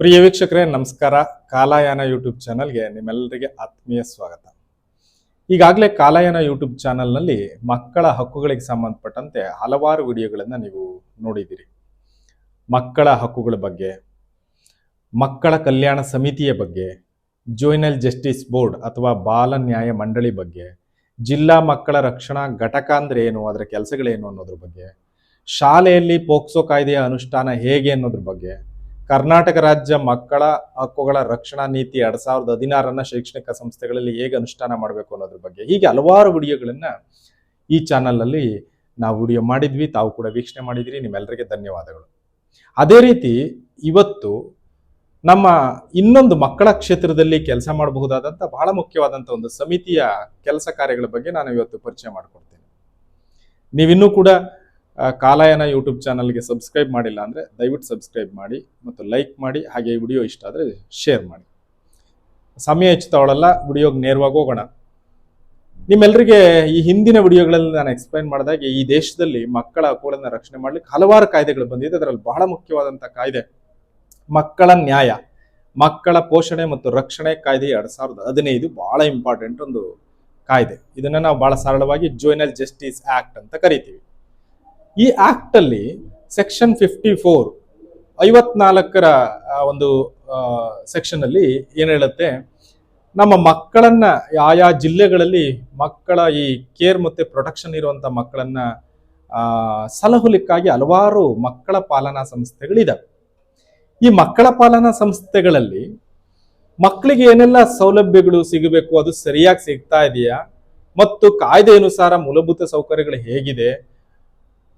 ಪ್ರಿಯ ವೀಕ್ಷಕರೇ, ನಮಸ್ಕಾರ. ಕಾಲಾಯಾನ ಯೂಟ್ಯೂಬ್ ಚಾನಲ್ಗೆ ನಿಮ್ಮೆಲ್ಲರಿಗೆ ಆತ್ಮೀಯ ಸ್ವಾಗತ. ಈಗಾಗಲೇ ಕಾಲಾಯಾನ ಯೂಟ್ಯೂಬ್ ಚಾನಲ್ನಲ್ಲಿ ಮಕ್ಕಳ ಹಕ್ಕುಗಳಿಗೆ ಸಂಬಂಧಪಟ್ಟಂತೆ ಹಲವಾರು ವಿಡಿಯೋಗಳನ್ನು ನೀವು ನೋಡಿದ್ದೀರಿ. ಮಕ್ಕಳ ಹಕ್ಕುಗಳ ಬಗ್ಗೆ, ಮಕ್ಕಳ ಕಲ್ಯಾಣ ಸಮಿತಿಯ ಬಗ್ಗೆ ಜೋಯಿನಲ್ ಜಸ್ಟಿಸ್ ಬೋರ್ಡ್ ಅಥವಾ ಬಾಲ ನ್ಯಾಯ ಮಂಡಳಿ ಬಗ್ಗೆ, ಜಿಲ್ಲಾ ಮಕ್ಕಳ ರಕ್ಷಣಾ ಘಟಕ ಅಂದರೆ ಏನು, ಅದರ ಕೆಲಸಗಳೇನು ಅನ್ನೋದ್ರ ಬಗ್ಗೆ, ಶಾಲೆಯಲ್ಲಿ ಪೋಕ್ಸೋ ಕಾಯ್ದೆಯ ಅನುಷ್ಠಾನ ಹೇಗೆ ಅನ್ನೋದ್ರ ಬಗ್ಗೆ ಕರ್ನಾಟಕ ರಾಜ್ಯ ಮಕ್ಕಳ ಹಕ್ಕುಗಳ ರಕ್ಷಣಾ ನೀತಿ ಎರಡ್ ಸಾವಿರದ ಹದಿನಾರನ್ನ ಶೈಕ್ಷಣಿಕ ಸಂಸ್ಥೆಗಳಲ್ಲಿ ಹೇಗೆ ಅನುಷ್ಠಾನ ಮಾಡಬೇಕು ಅನ್ನೋದ್ರ ಬಗ್ಗೆ ಹೀಗೆ ಹಲವಾರು ವಿಡಿಯೋಗಳನ್ನ ಈ ಚಾನಲ್ನಲ್ಲಿ ನಾವು ವಿಡಿಯೋ ಮಾಡಿದ್ವಿ. ತಾವು ಕೂಡ ವೀಕ್ಷಣೆ ಮಾಡಿದಿರಿ. ನಿಮ್ಮೆಲ್ಲರಿಗೆ ಧನ್ಯವಾದಗಳು. ಅದೇ ರೀತಿ ಇವತ್ತು ನಮ್ಮ ಇನ್ನೊಂದು ಮಕ್ಕಳ ಕ್ಷೇತ್ರದಲ್ಲಿ ಕೆಲಸ ಮಾಡಬಹುದಾದಂಥ ಬಹಳ ಮುಖ್ಯವಾದಂಥ ಒಂದು ಸಮಿತಿಯ ಕೆಲಸ ಕಾರ್ಯಗಳ ಬಗ್ಗೆ ನಾನು ಇವತ್ತು ಪರಿಚಯ ಮಾಡಿಕೊಡ್ತೇನೆ. ನೀವಿನ್ನೂ ಕೂಡ ಕಾಲಾಯನ ಯೂಟ್ಯೂಬ್ ಚಾನಲ್ಗೆ ಸಬ್ಸ್ಕ್ರೈಬ್ ಮಾಡಿಲ್ಲ ಅಂದರೆ ದಯವಿಟ್ಟು ಸಬ್ಸ್ಕ್ರೈಬ್ ಮಾಡಿ ಮತ್ತು ಲೈಕ್ ಮಾಡಿ, ಹಾಗೆ ಈ ವಿಡಿಯೋ ಇಷ್ಟ ಆದರೆ ಶೇರ್ ಮಾಡಿ. ಸಮಯ ಹೆಚ್ಚು ತಗೊಳ್ಳಲ್ಲ ವಿಡಿಯೋಗೆ ನೇರವಾಗಿ ಹೋಗೋಣ. ನಿಮ್ಮೆಲ್ಲರಿಗೆ ಈ ಹಿಂದಿನ ವಿಡಿಯೋಗಳಲ್ಲಿ ನಾನು ಎಕ್ಸ್ಪ್ಲೈನ್ ಮಾಡಿದಾಗ ಈ ದೇಶದಲ್ಲಿ ಮಕ್ಕಳ ಹಕ್ಕುಗಳನ್ನು ರಕ್ಷಣೆ ಮಾಡಲಿಕ್ಕೆ ಹಲವಾರು ಕಾಯ್ದೆಗಳು ಬಂದಿದೆ. ಅದರಲ್ಲಿ ಬಹಳ ಮುಖ್ಯವಾದಂಥ ಕಾಯ್ದೆ, ಮಕ್ಕಳ ನ್ಯಾಯ, ಮಕ್ಕಳ ಪೋಷಣೆ ಮತ್ತು ರಕ್ಷಣೆ ಕಾಯ್ದೆ ಎರಡು ಸಾವಿರದ ಹದಿನೈದು ಬಹಳ ಇಂಪಾರ್ಟೆಂಟ್ ಒಂದು ಕಾಯ್ದೆ. ಇದನ್ನ ನಾವು ಬಹಳ ಸರಳವಾಗಿ ಜೋಯಿನಲ್ ಜಸ್ಟಿಸ್ ಆಕ್ಟ್ ಅಂತ ಕರಿತೀವಿ. ಈ ಆಕ್ಟ್ ಅಲ್ಲಿ ಸೆಕ್ಷನ್ ಫಿಫ್ಟಿ ಫೋರ್ ಐವತ್ನಾಲ್ಕರ ಒಂದು ಸೆಕ್ಷನ್ ಅಲ್ಲಿ ಏನ್ ಹೇಳುತ್ತೆ? ನಮ್ಮ ಮಕ್ಕಳನ್ನ ಆಯಾ ಜಿಲ್ಲೆಗಳಲ್ಲಿ ಮಕ್ಕಳ ಈ ಕೇರ್ ಮತ್ತೆ ಪ್ರೊಟೆಕ್ಷನ್ ಇರುವಂಥ ಮಕ್ಕಳನ್ನ ಸಲಹುಲಿಕ್ಕಾಗಿ ಹಲವಾರು ಮಕ್ಕಳ ಪಾಲನಾ ಸಂಸ್ಥೆಗಳಿದಾವೆ. ಈ ಮಕ್ಕಳ ಪಾಲನಾ ಸಂಸ್ಥೆಗಳಲ್ಲಿ ಮಕ್ಕಳಿಗೆ ಏನೆಲ್ಲ ಸೌಲಭ್ಯಗಳು ಸಿಗಬೇಕು, ಅದು ಸರಿಯಾಗಿ ಸಿಗ್ತಾ ಇದೆಯಾ? ಮತ್ತು ಕಾಯ್ದೆ ಅನುಸಾರ ಮೂಲಭೂತ ಸೌಕರ್ಯಗಳು ಹೇಗಿದೆ?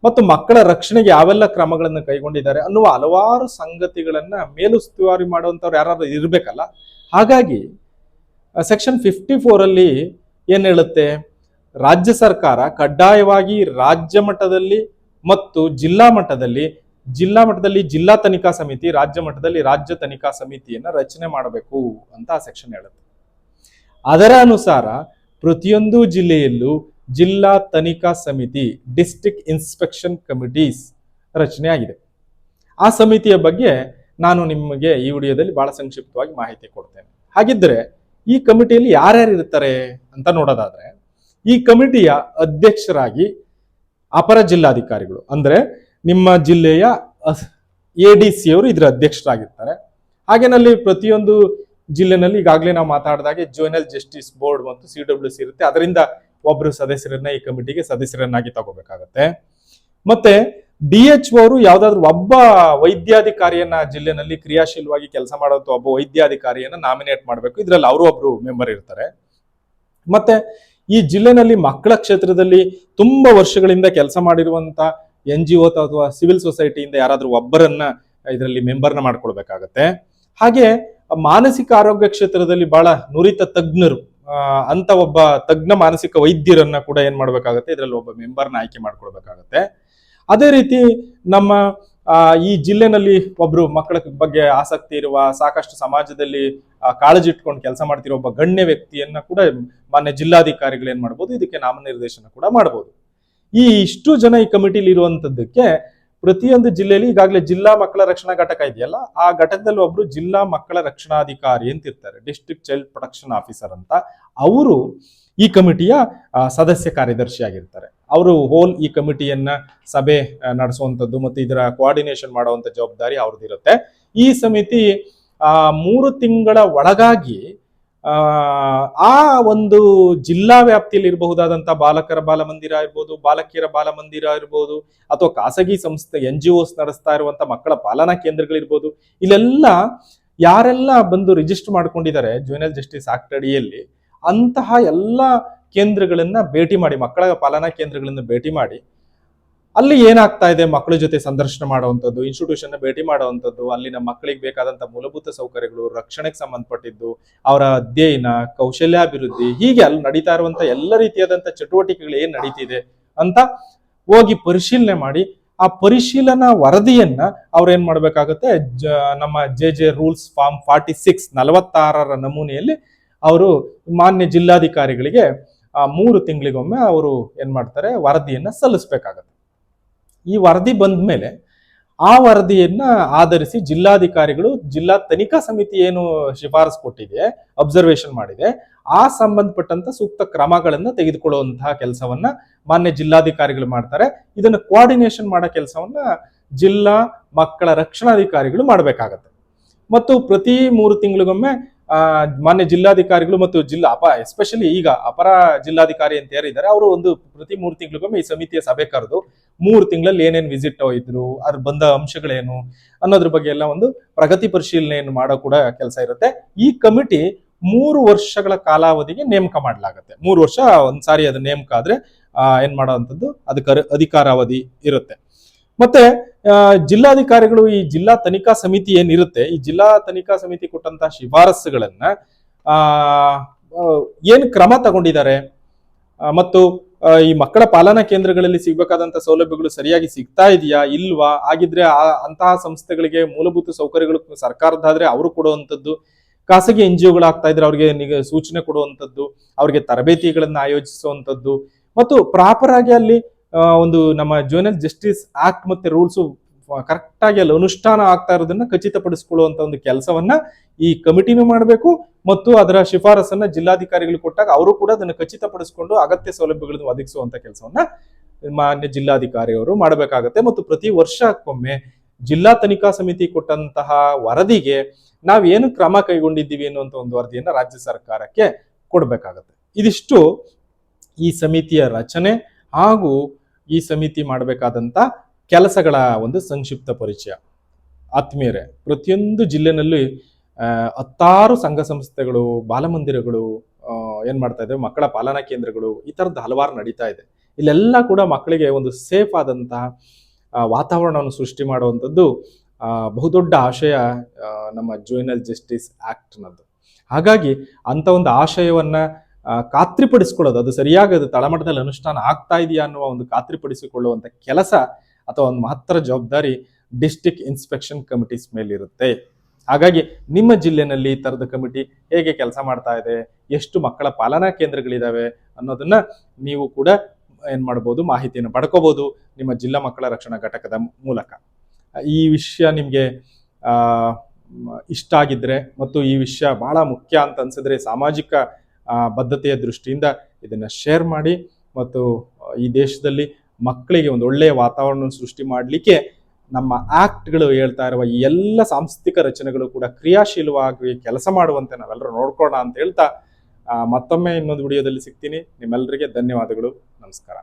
ಮತ್ತು ಮಕ್ಕಳ ರಕ್ಷಣೆಗೆ ಯಾವೆಲ್ಲ ಕ್ರಮಗಳನ್ನು ಕೈಗೊಂಡಿದ್ದಾರೆ ಅನ್ನುವ ಹಲವಾರು ಸಂಗತಿಗಳನ್ನ ಮೇಲುಸ್ತುವಾರಿ ಮಾಡುವಂಥವ್ರು ಯಾರು ಇರಬೇಕಲ್ಲ? ಹಾಗಾಗಿ ಸೆಕ್ಷನ್ ಫಿಫ್ಟಿ ಫೋರ್ ಅಲ್ಲಿ ಏನ್ ಹೇಳುತ್ತೆ? ರಾಜ್ಯ ಸರ್ಕಾರ ಕಡ್ಡಾಯವಾಗಿ ರಾಜ್ಯ ಮಟ್ಟದಲ್ಲಿ ಮತ್ತು ಜಿಲ್ಲಾ ಮಟ್ಟದಲ್ಲಿ ಜಿಲ್ಲಾ ಮಟ್ಟದಲ್ಲಿ ಜಿಲ್ಲಾ ತನಿಖಾ ಸಮಿತಿ, ರಾಜ್ಯ ಮಟ್ಟದಲ್ಲಿ ರಾಜ್ಯ ತನಿಖಾ ಸಮಿತಿಯನ್ನ ರಚನೆ ಮಾಡಬೇಕು ಅಂತ ಆ ಸೆಕ್ಷನ್ ಹೇಳುತ್ತೆ. ಅದರ ಅನುಸಾರ ಪ್ರತಿಯೊಂದು ಜಿಲ್ಲೆಯಲ್ಲೂ ಜಿಲ್ಲಾ ತನಿಖಾ ಸಮಿತಿ ಡಿಸ್ಟ್ರಿಕ್ಟ್ ಇನ್ಸ್ಪೆಕ್ಷನ್ ಕಮಿಟೀಸ್ ರಚನೆ ಆಗಿದೆ. ಆ ಸಮಿತಿಯ ಬಗ್ಗೆ ನಾನು ನಿಮಗೆ ಈ ವಿಡಿಯೋದಲ್ಲಿ ಬಹಳ ಸಂಕ್ಷಿಪ್ತವಾಗಿ ಮಾಹಿತಿ ಕೊಡ್ತೇನೆ. ಹಾಗಿದ್ರೆ ಈ ಕಮಿಟಿಯಲ್ಲಿ ಯಾರ್ಯಾರು ಇರ್ತಾರೆ ಅಂತ ನೋಡೋದಾದ್ರೆ, ಈ ಕಮಿಟಿಯ ಅಧ್ಯಕ್ಷರಾಗಿ ಅಪರ ಜಿಲ್ಲಾಧಿಕಾರಿಗಳು, ಅಂದ್ರೆ ನಿಮ್ಮ ಜಿಲ್ಲೆಯ ಎ ಡಿ ಸಿ ಅವರು ಇದರ ಅಧ್ಯಕ್ಷರಾಗಿರ್ತಾರೆ. ಹಾಗೇನಲ್ಲಿ ಪ್ರತಿಯೊಂದು ಜಿಲ್ಲೆನಲ್ಲಿ ಈಗಾಗಲೇ ನಾವು ಮಾತಾಡಿದಾಗೆ ಜೋನಲ್ ಜಸ್ಟಿಸ್ ಬೋರ್ಡ್ ಮತ್ತು ಸಿ ಡಬ್ಲ್ಯೂ ಸಿ ಇರುತ್ತೆ. ಅದರಿಂದ ಒಬ್ರು ಸದಸ್ಯರನ್ನ ಈ ಕಮಿಟಿಗೆ ಸದಸ್ಯರನ್ನಾಗಿ ತಗೋಬೇಕಾಗತ್ತೆ. ಮತ್ತೆ ಡಿ ಎಚ್ ಅವರು ಯಾವ್ದಾದ್ರು ಒಬ್ಬ ವೈದ್ಯಾಧಿಕಾರಿಯನ್ನ ಜಿಲ್ಲೆನಲ್ಲಿ ಕ್ರಿಯಾಶೀಲವಾಗಿ ಕೆಲಸ ಮಾಡುವಂತ ಒಬ್ಬ ವೈದ್ಯಾಧಿಕಾರಿಯನ್ನ ನಾಮಿನೇಟ್ ಮಾಡಬೇಕು. ಇದರಲ್ಲಿ ಅವರು ಒಬ್ರು ಮೆಂಬರ್ ಇರ್ತಾರೆ. ಮತ್ತೆ ಈ ಜಿಲ್ಲೆನಲ್ಲಿ ಮಕ್ಕಳ ಕ್ಷೇತ್ರದಲ್ಲಿ ತುಂಬಾ ವರ್ಷಗಳಿಂದ ಕೆಲಸ ಮಾಡಿರುವಂತ ಎನ್ ಜಿ ಒ ಅಥವಾ ಸಿವಿಲ್ ಸೊಸೈಟಿಯಿಂದ ಯಾರಾದ್ರೂ ಒಬ್ಬರನ್ನ ಇದರಲ್ಲಿ ಮೆಂಬರ್ನ ಮಾಡ್ಕೊಳ್ಬೇಕಾಗತ್ತೆ. ಹಾಗೆ ಮಾನಸಿಕ ಆರೋಗ್ಯ ಕ್ಷೇತ್ರದಲ್ಲಿ ಬಹಳ ನುರಿತ ತಜ್ಞರು ಅಂತ ಒಬ್ಬ ತಜ್ಞ ಮಾನಸಿಕ ವೈದ್ಯರನ್ನ ಕೂಡ ಏನ್ ಮಾಡ್ಬೇಕಾಗತ್ತೆ? ಇದರಲ್ಲಿ ಒಬ್ಬ ಮೆಂಬರ್ನ ಆಯ್ಕೆ ಮಾಡ್ಕೊಳ್ಬೇಕಾಗತ್ತೆ. ಅದೇ ರೀತಿ ನಮ್ಮ ಈ ಜಿಲ್ಲೆನಲ್ಲಿ ಒಬ್ರು ಮಕ್ಕಳ ಬಗ್ಗೆ ಆಸಕ್ತಿ ಇರುವ, ಸಾಕಷ್ಟು ಸಮಾಜದಲ್ಲಿ ಕಾಳಜಿ ಇಟ್ಕೊಂಡು ಕೆಲಸ ಮಾಡ್ತಿರೋ ಒಬ್ಬ ಗಣ್ಯ ವ್ಯಕ್ತಿಯನ್ನ ಕೂಡ ಮಾನ್ಯ ಜಿಲ್ಲಾಧಿಕಾರಿಗಳು ಏನ್ ಮಾಡ್ಬೋದು? ಇದಕ್ಕೆ ನಾಮನಿರ್ದೇಶನ ಕೂಡ ಮಾಡ್ಬೋದು. ಈ ಇಷ್ಟು ಜನ ಈ ಕಮಿಟಿಲಿ ಇರುವಂತದ್ದಕ್ಕೆ ಪ್ರತಿಯೊಂದು ಜಿಲ್ಲೆಯಲ್ಲಿ ಈಗಾಗಲೇ ಜಿಲ್ಲಾ ಮಕ್ಕಳ ರಕ್ಷಣಾ ಘಟಕ ಇದೆಯಲ್ಲ, ಆ ಘಟಕದಲ್ಲಿ ಒಬ್ರು ಜಿಲ್ಲಾ ಮಕ್ಕಳ ರಕ್ಷಣಾಧಿಕಾರಿ ಅಂತ ಇರ್ತಾರೆ ಡಿಸ್ಟ್ರಿಕ್ಟ್ ಚೈಲ್ಡ್ ಪ್ರೊಟೆಕ್ಷನ್ ಆಫೀಸರ್ ಅಂತ. ಅವರು ಈ ಕಮಿಟಿಯ ಸದಸ್ಯ ಕಾರ್ಯದರ್ಶಿ ಆಗಿರ್ತಾರೆ ಅವರು ಹೋಲ್ ಈ ಕಮಿಟಿಯನ್ನ ಸಭೆ ನಡೆಸುವಂಥದ್ದು ಮತ್ತು ಇದರ ಕೋಆರ್ಡಿನೇಷನ್ ಮಾಡುವಂಥ ಜವಾಬ್ದಾರಿ ಅವ್ರದ್ದಿರುತ್ತೆ. ಈ ಸಮಿತಿ ಮೂರು ತಿಂಗಳ ಒಳಗಾಗಿ ಆ ಒಂದು ಜಿಲ್ಲಾ ವ್ಯಾಪ್ತಿಯಲ್ಲಿ ಇರಬಹುದಾದಂತ ಬಾಲಕರ ಬಾಲಮಂದಿರ ಇರ್ಬೋದು, ಬಾಲಕಿಯರ ಬಾಲಮಂದಿರ ಇರ್ಬೋದು, ಅಥವಾ ಖಾಸಗಿ ಸಂಸ್ಥೆ ಎನ್ ಜಿ ಒಸ್ ನಡೆಸ್ತಾ ಇರುವಂತಹ ಮಕ್ಕಳ ಪಾಲನಾ ಕೇಂದ್ರಗಳಿರ್ಬೋದು ಇಲ್ಲೆಲ್ಲ ಯಾರೆಲ್ಲ ಬಂದು ರಿಜಿಸ್ಟರ್ ಮಾಡ್ಕೊಂಡಿದ್ದಾರೆ ಜೂನಿಯರ್ ಜಸ್ಟಿಸ್ ಆಕ್ಟ್ ಅಡಿಯಲ್ಲಿ, ಅಂತಹ ಎಲ್ಲ ಕೇಂದ್ರಗಳನ್ನ ಭೇಟಿ ಮಾಡಿ, ಮಕ್ಕಳ ಪಾಲನಾ ಕೇಂದ್ರಗಳನ್ನ ಭೇಟಿ ಮಾಡಿ ಅಲ್ಲಿ ಏನಾಗ್ತಾ ಇದೆ ಮಕ್ಕಳ ಜೊತೆ ಸಂದರ್ಶನ ಮಾಡುವಂಥದ್ದು ಇನ್ಸ್ಟಿಟ್ಯೂಷನ್ ಭೇಟಿ ಮಾಡುವಂಥದ್ದು, ಅಲ್ಲಿನ ಮಕ್ಕಳಿಗೆ ಬೇಕಾದಂಥ ಮೂಲಭೂತ ಸೌಕರ್ಯಗಳು, ರಕ್ಷಣೆಗೆ ಸಂಬಂಧಪಟ್ಟಿದ್ದು, ಅವರ ಅಧ್ಯಯನ, ಕೌಶಲ್ಯಾಭಿವೃದ್ಧಿ, ಹೀಗೆ ಅಲ್ಲಿ ನಡೀತಾ ಇರುವಂತ ಎಲ್ಲ ರೀತಿಯಾದಂಥ ಚಟುವಟಿಕೆಗಳು ಏನ್ ನಡೀತಿದೆ ಅಂತ ಹೋಗಿ ಪರಿಶೀಲನೆ ಮಾಡಿ, ಆ ಪರಿಶೀಲನಾ ವರದಿಯನ್ನ ಅವ್ರು ಏನ್ ಮಾಡ್ಬೇಕಾಗುತ್ತೆ ನಮ್ಮ J J rules form forty six ನಲವತ್ತಾರರ ನಮೂನೆಯಲ್ಲಿ ಅವರು ಮಾನ್ಯ ಜಿಲ್ಲಾಧಿಕಾರಿಗಳಿಗೆ, ಆ ಮೂರು ತಿಂಗಳಿಗೊಮ್ಮೆ ಅವರು ಏನ್ ಮಾಡ್ತಾರೆ, ವರದಿಯನ್ನ ಸಲ್ಲಿಸ್ಬೇಕಾಗತ್ತೆ. ಈ ವರದಿ ಬಂದ ಮೇಲೆ ಆ ವರದಿಯನ್ನ ಆಧರಿಸಿ ಜಿಲ್ಲಾಧಿಕಾರಿಗಳು, ಜಿಲ್ಲಾ ತನಿಖಾ ಸಮಿತಿ ಏನು ಶಿಫಾರಸು ಕೊಟ್ಟಿದೆ ಅಬ್ಸರ್ವೇಷನ್ ಮಾಡಿದೆ, ಆ ಸಂಬಂಧಪಟ್ಟಂತ ಸೂಕ್ತ ಕ್ರಮಗಳನ್ನ ತೆಗೆದುಕೊಳ್ಳುವಂತಹ ಕೆಲಸವನ್ನ ಮಾನ್ಯ ಜಿಲ್ಲಾಧಿಕಾರಿಗಳು ಮಾಡ್ತಾರೆ. ಇದನ್ನು ಕೋಆರ್ಡಿನೇಷನ್ ಮಾಡೋ ಕೆಲಸವನ್ನ ಜಿಲ್ಲಾ ಮಕ್ಕಳ ರಕ್ಷಣಾಧಿಕಾರಿಗಳು ಮಾಡಬೇಕಾಗತ್ತೆ. ಮತ್ತು ಪ್ರತಿ ಮೂರು ತಿಂಗಳಿಗೊಮ್ಮೆ ಮಾನ್ಯ ಜಿಲ್ಲಾಧಿಕಾರಿಗಳು ಮತ್ತು ಜಿಲ್ಲಾ ಅಪ ಎಸ್ಪೆಷಲಿ ಈಗ ಅಪರ ಜಿಲ್ಲಾಧಿಕಾರಿ ಅಂತ ಯಾರಿದ್ದಾರೆ, ಅವರು ಒಂದು ಪ್ರತಿ ಮೂರು ತಿಂಗಳಿಗೊಮ್ಮೆ ಈ ಸಮಿತಿಯ ಸಭೆ ಕರೆದು ಮೂರು ತಿಂಗಳಲ್ಲಿ ಏನೇನು ವಿಸಿಟ್ ಹೋಗಿದ್ರು ಅದ್ರ ಬಂದ ಅಂಶಗಳೇನು ಅನ್ನೋದ್ರ ಬಗ್ಗೆ ಎಲ್ಲ ಒಂದು ಪ್ರಗತಿ ಪರಿಶೀಲನೆಯನ್ನು ಮಾಡೋ ಕೂಡ ಕೆಲಸ ಇರುತ್ತೆ. ಈ ಕಮಿಟಿ ಮೂರು ವರ್ಷಗಳ ಕಾಲಾವಧಿಗೆ ನೇಮಕ ಮಾಡಲಾಗುತ್ತೆ. ಮೂರು ವರ್ಷ ಒಂದ್ಸಾರಿ ಅದು ನೇಮಕ ಆದ್ರೆ ಏನ್ ಮಾಡೋವಂಥದ್ದು ಅದಕ್ಕೆ ಅಧಿಕಾರಾವಧಿ ಇರುತ್ತೆ. ಮತ್ತೆ ಜಿಲ್ಲಾಧಿಕಾರಿಗಳು ಈ ಜಿಲ್ಲಾ ತನಿಖಾ ಸಮಿತಿ ಏನಿರುತ್ತೆ, ಈ ಜಿಲ್ಲಾ ತನಿಖಾ ಸಮಿತಿ ಕೊಟ್ಟಂತಹ ಶಿಫಾರಸುಗಳನ್ನ ಆ ಏನ್ ಕ್ರಮ ತಗೊಂಡಿದ್ದಾರೆ ಮತ್ತು ಈ ಮಕ್ಕಳ ಪಾಲನಾ ಕೇಂದ್ರಗಳಲ್ಲಿ ಸಿಗಬೇಕಾದಂತಹ ಸೌಲಭ್ಯಗಳು ಸರಿಯಾಗಿ ಸಿಗ್ತಾ ಇದೆಯಾ, ಇಲ್ವಾ? ಆಗಿದ್ರೆ ಆ ಅಂತಹ ಸಂಸ್ಥೆಗಳಿಗೆ ಮೂಲಭೂತ ಸೌಕರ್ಯಗಳು ಸರ್ಕಾರದಾದ್ರೆ ಅವರು ಕೊಡುವಂಥದ್ದು, ಖಾಸಗಿ ಎನ್ ಜಿ ಆಗ್ತಾ ಇದ್ರೆ ಅವ್ರಿಗೆ ಸೂಚನೆ ಕೊಡುವಂಥದ್ದು, ಅವ್ರಿಗೆ ತರಬೇತಿಗಳನ್ನ ಆಯೋಜಿಸುವಂಥದ್ದು. ಮತ್ತು ಪ್ರಾಪರ್ ಆಗಿ ಅಲ್ಲಿ ಒಂದು ನಮ್ಮ ಜೂನಿಯರ್ ಜಸ್ಟಿಸ್ ಆಕ್ಟ್ ಮತ್ತೆ ರೂಲ್ಸ್ ಕರೆಕ್ಟ್ ಆಗಿ ಅಲ್ಲಿ ಅನುಷ್ಠಾನ ಆಗ್ತಾ ಇರೋದನ್ನ ಖಚಿತಪಡಿಸಿಕೊಳ್ಳುವಂತ ಒಂದು ಕೆಲಸವನ್ನ ಈ ಕಮಿಟಿನೂ ಮಾಡಬೇಕು ಮತ್ತು ಅದರ ಶಿಫಾರಸನ್ನ ಜಿಲ್ಲಾಧಿಕಾರಿಗಳು ಕೊಟ್ಟಾಗ ಅವರು ಕೂಡ ಅದನ್ನು ಖಚಿತಪಡಿಸಿಕೊಂಡು ಅಗತ್ಯ ಸೌಲಭ್ಯಗಳನ್ನು ಒದಗಿಸುವಂತ ಕೆಲಸವನ್ನ ಮಾನ್ಯ ಜಿಲ್ಲಾಧಿಕಾರಿಯವರು ಮಾಡಬೇಕಾಗತ್ತೆ. ಮತ್ತು ಪ್ರತಿ ವರ್ಷಕ್ಕೊಮ್ಮೆ ಜಿಲ್ಲಾ ತನಿಖಾ ಸಮಿತಿ ಕೊಟ್ಟಂತಹ ವರದಿಗೆ ನಾವೇನು ಕ್ರಮ ಕೈಗೊಂಡಿದ್ದೀವಿ ಅನ್ನುವಂಥ ಒಂದು ವರದಿಯನ್ನ ರಾಜ್ಯ ಸರ್ಕಾರಕ್ಕೆ ಕೊಡಬೇಕಾಗತ್ತೆ. ಇದಿಷ್ಟು ಈ ಸಮಿತಿಯ ರಚನೆ ಹಾಗೂ ಈ ಸಮಿತಿ ಮಾಡಬೇಕಾದಂತ ಕೆಲಸಗಳ ಒಂದು ಸಂಕ್ಷಿಪ್ತ ಪರಿಚಯ. ಆತ್ಮೀಯರೇ, ಪ್ರತಿಯೊಂದು ಜಿಲ್ಲೆನಲ್ಲಿ ಹತ್ತಾರು ಸಂಘ ಸಂಸ್ಥೆಗಳು, ಬಾಲಮಂದಿರಗಳು ಏನು ಮಾಡ್ತಾ ಇದ್ದಾವೆ ಮಕ್ಕಳ ಪಾಲನಾ ಕೇಂದ್ರಗಳು, ಈ ಥರದ್ದು ಹಲವಾರು ನಡೀತಾ ಇದೆ. ಇಲ್ಲೆಲ್ಲ ಕೂಡ ಮಕ್ಕಳಿಗೆ ಒಂದು ಸೇಫ್ ಆದಂತಹ ವಾತಾವರಣವನ್ನು ಸೃಷ್ಟಿ ಮಾಡುವಂಥದ್ದು ಬಹುದೊಡ್ಡ ಆಶಯ ನಮ್ಮ ಜೂನಲ್ ಜಸ್ಟಿಸ್ ಆಕ್ಟ್ನದ್ದು ಹಾಗಾಗಿ ಅಂತ ಒಂದು ಆಶಯವನ್ನ ಖಾತ್ರಿಪಡಿಸ್ಕೊಳ್ಳೋದು, ಅದು ಸರಿಯಾಗಿ ಅದು ತಳಮಟ್ಟದಲ್ಲಿ ಅನುಷ್ಠಾನ ಆಗ್ತಾ ಇದೆಯಾ ಅನ್ನುವ ಒಂದು ಖಾತ್ರಿಪಡಿಸಿಕೊಳ್ಳುವಂಥ ಕೆಲಸ ಅಥವಾ ಒಂದು ಮಹತ್ತರ ಜವಾಬ್ದಾರಿ ಡಿಸ್ಟಿಕ್ ಇನ್ಸ್ಪೆಕ್ಷನ್ ಕಮಿಟೀಸ್ ಮೇಲಿರುತ್ತೆ. ಹಾಗಾಗಿ ನಿಮ್ಮ ಜಿಲ್ಲೆನಲ್ಲಿ ಈ ತರದ ಕಮಿಟಿ ಹೇಗೆ ಕೆಲಸ ಮಾಡ್ತಾ ಇದೆ, ಎಷ್ಟು ಮಕ್ಕಳ ಪಾಲನಾ ಕೇಂದ್ರಗಳಿದ್ದಾವೆ ಅನ್ನೋದನ್ನ ನೀವು ಕೂಡ ಏನು ಮಾಡ್ಬೋದು, ಮಾಹಿತಿಯನ್ನು ಪಡ್ಕೋಬೋದು ನಿಮ್ಮ ಜಿಲ್ಲಾ ಮಕ್ಕಳ ರಕ್ಷಣಾ ಘಟಕದ ಮೂಲಕ. ಈ ವಿಷಯ ನಿಮಗೆ ಇಷ್ಟ ಆಗಿದ್ರೆ ಮತ್ತು ಈ ವಿಷಯ ಬಹಳ ಮುಖ್ಯ ಅಂತ ಅನ್ಸಿದ್ರೆ ಸಾಮಾಜಿಕ ಬದ್ಧತೆಯ ದೃಷ್ಟಿಯಿಂದ ಇದನ್ನ ಶೇರ್ ಮಾಡಿ ಮತ್ತು ಈ ದೇಶದಲ್ಲಿ ಮಕ್ಕಳಿಗೆ ಒಂದು ಒಳ್ಳೆಯ ವಾತಾವರಣ ಸೃಷ್ಟಿ ಮಾಡಲಿಕ್ಕೆ ನಮ್ಮ ಆಕ್ಟ್ಗಳು ಹೇಳ್ತಾ ಇರುವ ಈ ಎಲ್ಲ ಸಾಂಸ್ಥಿಕ ರಚನೆಗಳು ಕೂಡ ಕ್ರಿಯಾಶೀಲವಾಗಿ ಕೆಲಸ ಮಾಡುವಂತೆ ನಾವೆಲ್ಲರೂ ನೋಡ್ಕೋಣ ಅಂತ ಹೇಳ್ತಾ ಮತ್ತೊಮ್ಮೆ ಇನ್ನೊಂದು ವಿಡಿಯೋದಲ್ಲಿ ಸಿಗ್ತೀನಿ. ನಿಮ್ಮೆಲ್ಲರಿಗೆ ಧನ್ಯವಾದಗಳು. ನಮಸ್ಕಾರ.